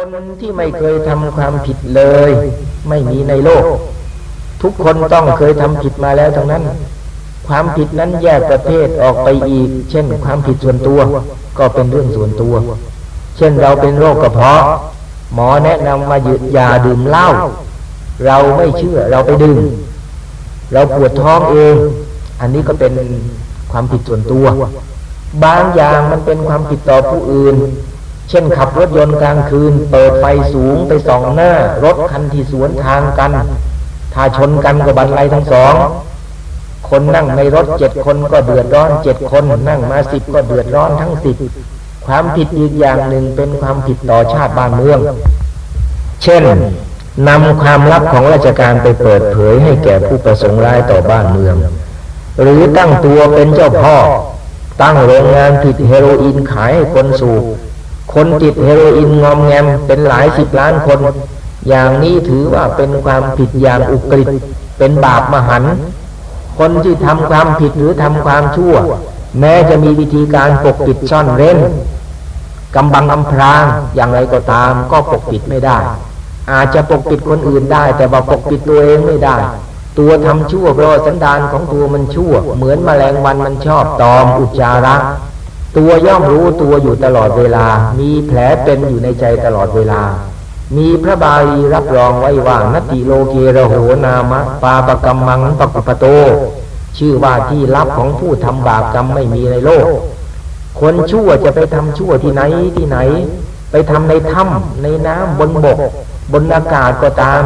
คนที่ไม่เคยทำความผิดเลย ไม่มีในโลก ทุกคนต้องเคยทำผิดมาแล้วทั้งนั้น ความผิดนั้นแยกประเภทออกไปอีก เช่น ความผิดส่วนตัว ก็เป็นเรื่องส่วนตัว เช่นเราเป็นโรคกระเพาะ หมอแนะนำมาหยุดยาดื่มเหล้าเราไม่เชื่อเราไปดื่มเราปวดท้องเอง อันนี้ก็เป็นความผิดส่วนตัว บางอย่างมันเป็นความผิดต่อผู้อื่น เช่นขับรถยนต์กลางคืน เปิดไฟสูงไปส่องหน้า รถคันที่สวนทางกัน ถ้าชนกันก็บันไลทั้งสอง คนนั่งในรถเจ็ดคนก็เดือดร้อนเจ็ดคนนั่งมาสิบก็เดือดร้อนทั้งสิบความผิดอีกอย่างหนึ่งเป็นความผิดต่อชาติบ้านเมือง เช่นนำความลับของราชการไปเปิดเผยให้แก่ผู้ประสงค์ร้ายต่อบ้านเมือง หรือตั้งตัวเป็นเจ้าพ่อ ตั้งโรงงานผลิตเฮโรอีนขายให้คนสูบ คนติดเฮโรอีนงอมแงมเป็นหลายสิบล้านคน อย่างนี้ถือว่าเป็นความผิดอย่างอุกฤษเป็นบาปมหัน คนที่ทำความผิดหรือทำความชั่ว แม้จะมีวิธีการปกปิดซ่อนเร้นกำบังอำพรางอย่างไรก็ตามก็ปกปิดไม่ได้ อาจจะปกปิดคนอื่นได้ แต่ว่าปกปิดตัวเองไม่ได้ ตัวทำชั่วเพราะสันดานของตัวมันชั่ว เหมือนแมลงวันมันชอบตอมอุจจาระ ตัวย่อมรู้ตัวอยู่ตลอดเวลา มีแผลเป็นอยู่ในใจตลอดเวลา มีพระบาลีรับรองไว้ว่านติโลเกระโหนามะปาปกรรมังปกุปโต ชื่อว่าที่ลับของผู้ทำบาปกรรมไม่มีในโลก คนชั่วจะไปทำชั่วที่ไหนที่ไหน ไปทำในถ้ำในน้ำบนบก บนอากาศก็ตาม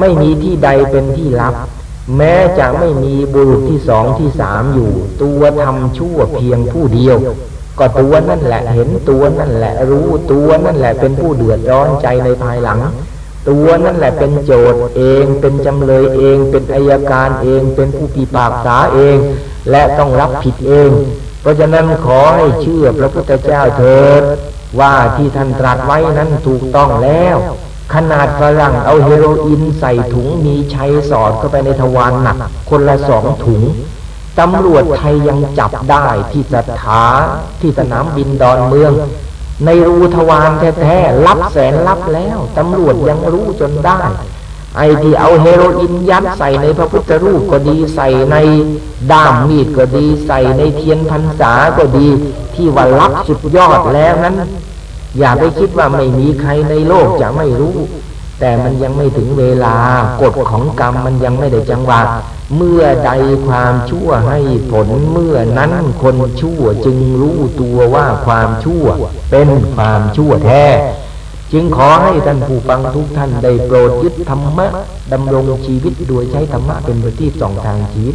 ไม่มีที่ใดเป็นที่ลับ แม้จะไม่มีบุรุษที่สองที่สามอยู่ ตัวทำชั่วเพียงผู้เดียว ก็ตัวนั่นแหละเห็นตัวนั่นแหละ รู้ตัวนั่นแหละเป็นผู้เดือดร้อนใจในภายหลัง ตัวนั่นแหละเป็นโจทย์เองเป็นจำเลยเอง เป็นอายการเอง เป็นผู้พิพากษาเอง และต้องรับผิดเอง เพราะฉะนั้นขอให้เชื่อพระพุทธเจ้าเถิดว่าที่ท่านตรัสไว้นั้นถูกต้องแล้ว ขนาดฝรั่งเอาเฮโรอีนใส่ถุงมีชัยสอดเข้าไปในทวารหนัก คนละสองถุงตำรวจไทยยังจับได้ที่สถาที่สนามบินดอนเมือง ในรูทวารแท้ๆรับแสนรับแล้วตำรวจยังรู้จนได้ ไอ้ที่เอาเฮโรอีนยัดใส่ในพระพุทธรูปก็ดีใส่ในด้ามมีดก็ดีใส่ในเทียนพรรษาก็ดี ที่ว่ารับสุดยอดแล้วนั้น อย่าไปคิดว่าไม่มีใครในโลกจะไม่รู้ แต่มันยังไม่ถึงเวลากฎของกรรมมันยังไม่ได้จังหวะ เมื่อใดความชั่วให้ผลเมื่อนั้นคนชั่วจึงรู้ตัวว่าความชั่วเป็นความชั่วแท้จึงขอให้ท่านผู้ฟังทุกท่านได้โปรดยึดธรรมะดำรงชีวิตโดยใช้ธรรมะเป็นประทีปส่องทางชีวิต